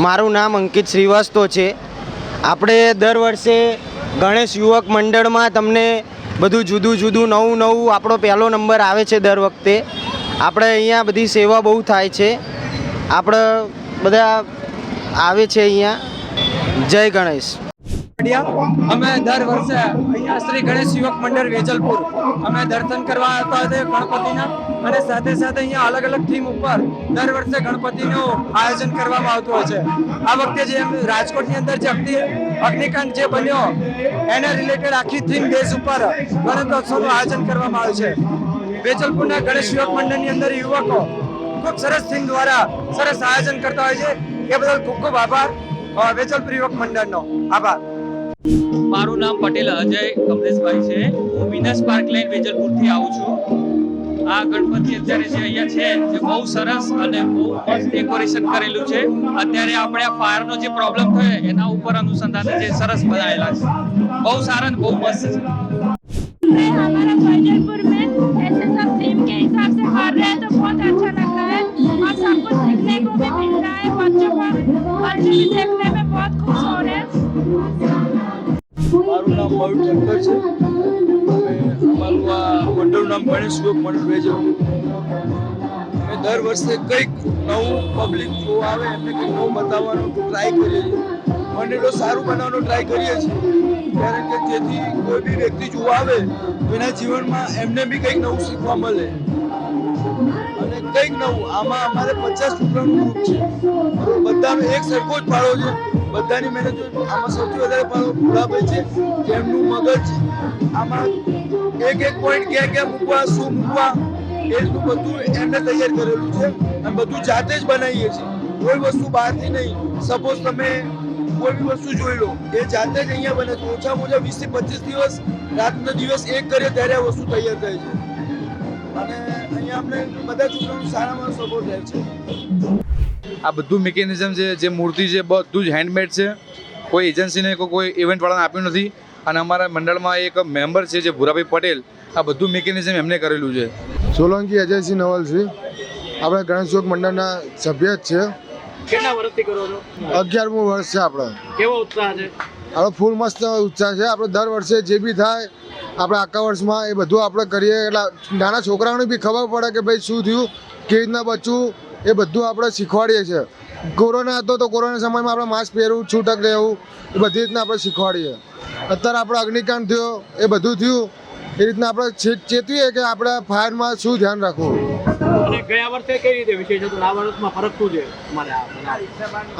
મારું નામ અંકિત શ્રીવાસ્તવ છે. આપણે દર વર્ષે ગણેશ યુવક મંડળમાં તમને બધું જુદું જુદું, નવું નવું આપણો પહેલો નંબર આવે છે દર વખતે. આપણે અહીંયા બધી સેવા બહુ થાય છે. આપણે બધા આવે છે અહીંયા. જય ગણેશ. અમે દર વર્ષે અહીંયા શ્રી ગણેશ યુવક મંડળ વેજલપુર. અમે દર્શન કરવા આવતા હતા ગણપતિના. અને સાથે સાથે અહીંયા અલગ અલગ થીમ ઉપર દર વર્ષે ગણપતિનું આયોજન કરવામાં આવતું હોય છે. આ વખતે જે રાજકોટની અંદર જે અગ્નિ, અગ્નિકાંડ જે બન્યો, એને રિલેટેડ આખી થીમ બેઝ ઉપર ગણેશોત્સવનું આયોજન કરવામાં આવ્યું છે. વેજલપુરના ગણેશ યુવક મંડળની અંદર યુવકો ખૂબ સરસ થીમ દ્વારા સરસ આયોજન કરતા હોય છે. એ બદલ ખૂબ ખૂબ આભાર. વેજલપુર યુવક મંડળનો આભાર. મારું નામ પટેલ અજય કમલેશભાઈ છે. હું વિનસ પાર્ક લાઈન વેજલપુરથી આવું છું. આ ગણપતિ અત્યારે જે અહીંયા છે જે બહુ સરસ અને બહુ મસ્ત ડેકોરેશન કરેલું છે અત્યારે આપણે આ ફાયરનો જે પ્રોબ્લેમ થયો એના ઉપર અનુસંધાને જે સરસ બનાવેલા છે બહુ સારા અને બહુ મસ્ત છે में हमारा जयपुर में ऐसे सब थीम के हिसाब से कर रहे हैं तो बहुत अच्छा लग रहा है और सब कुछ सीखने को भी मिल रहा है बच्चों को बच्चे भी મારું નામ મયુર ઠક્કર છે. અને અમારું આ મંડળનું નામ ગણેશ યોગ મંડળ વેજર અમે દર વર્ષે કંઈક નવું પબ્લિક જો આવે, એમને કંઈક નવું બતાવવાનો ટ્રાય કરીએ છીએ. મંડળો સારું બનાવવાનો ટ્રાય કરીએ છીએ. કારણ કે જેથી કોઈ બી વ્યક્તિ જોવા આવે, તો એના જીવનમાં એમને બી કંઈક નવું શીખવા મળે. અને કંઈક નવું, આમાં અમારે પચાસ છોકરાનું ગ્રુપ છે? બધાનો એક સરખો જ ફાળો છે. બધાની મહેનત આમાં સૌથી વધારે ફાળો ભોળાભાઈ છે, જેમનું મગજ આમાં એક એક પોઈન્ટ ક્યાં ક્યાં મૂકવા, શું મૂકવા એટલું બધું એમને તૈયાર કરેલું છે. અને બધું જાતે જ બનાવીએ છીએ. કોઈ વસ્તુ બહારથી નહીં. સપોઝ તમે કોઈ બી વસ્તુ જોઈ લો, એ જાતે જ અહીંયા બને છે. ઓછામાં ઓછા વીસથી પચીસ દિવસ, રાતનો દિવસ એક કરીએ ત્યારે આ વસ્તુ તૈયાર થાય છે. અને અહીંયા અમને બધા છોકરાનો સારામાં સપોર્ટ રહે છે. આ બધું મિકેનિઝમ છે જે મૂર્તિ છે બધું જ હેન્ડમેડ છે. કોઈ એજન્સીને કોઈ કોઈ ઇવેન્ટવાળાને આપ્યું નથી. અને અમારા મંડળમાં એક મેમ્બર છે જે ભૂરાભાઈ પટેલ આ બધું મિકેનિઝમ એમને કરેલું છે. સોલંકી એજન્સી નવલસિંહ આપણે ગણેશ ચોક મંડળના સભ્ય જ છે. કેટલા વર્ષથી કરો છો? અગિયારમું વર્ષ છે આપણે. કેવો ઉત્સાહ છે? આપણો ફૂલ મસ્ત ઉત્સાહ છે. આપણે દર વર્ષે જે બી થાય આપણે આખા વર્ષમાં એ બધું આપણે કરીએ. એટલે નાના છોકરાઓને બી ખબર પડે કે ભાઈ શું થયું કેવી રીતના બચવું એ બધું આપણે શીખવાડીએ છીએ. કોરોના હતો તો કોરોના સમયમાં આપણે માસ્ક પહેરવું છૂટક રહેવું એ બધી રીતના આપણે શીખવાડીએ. અત્યારે આપણે અગ્નિકાંડ થયો એ બધું થયું. એ રીતના આપણે ચેતવીએ કે આપણે ફાયરમાં શું ધ્યાન રાખવું. ગયા વર્ષે કઈ રીતે વિશેષ હતું? આ વર્ષમાં ફરક શું છે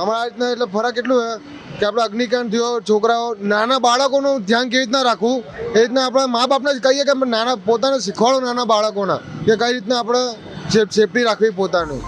અમારે રીતના એટલે ફરક એટલું છે કે આપણે અગ્નિકાંડ થયો છોકરાઓ નાના બાળકોનું ધ્યાન કેવી રીતના રાખવું? એ રીતના આપણા મા બાપને જ કહીએ કે નાના પોતાને શીખવાડો નાના બાળકોના કે કઈ રીતના આપણે સેફટી રાખવી પોતાની.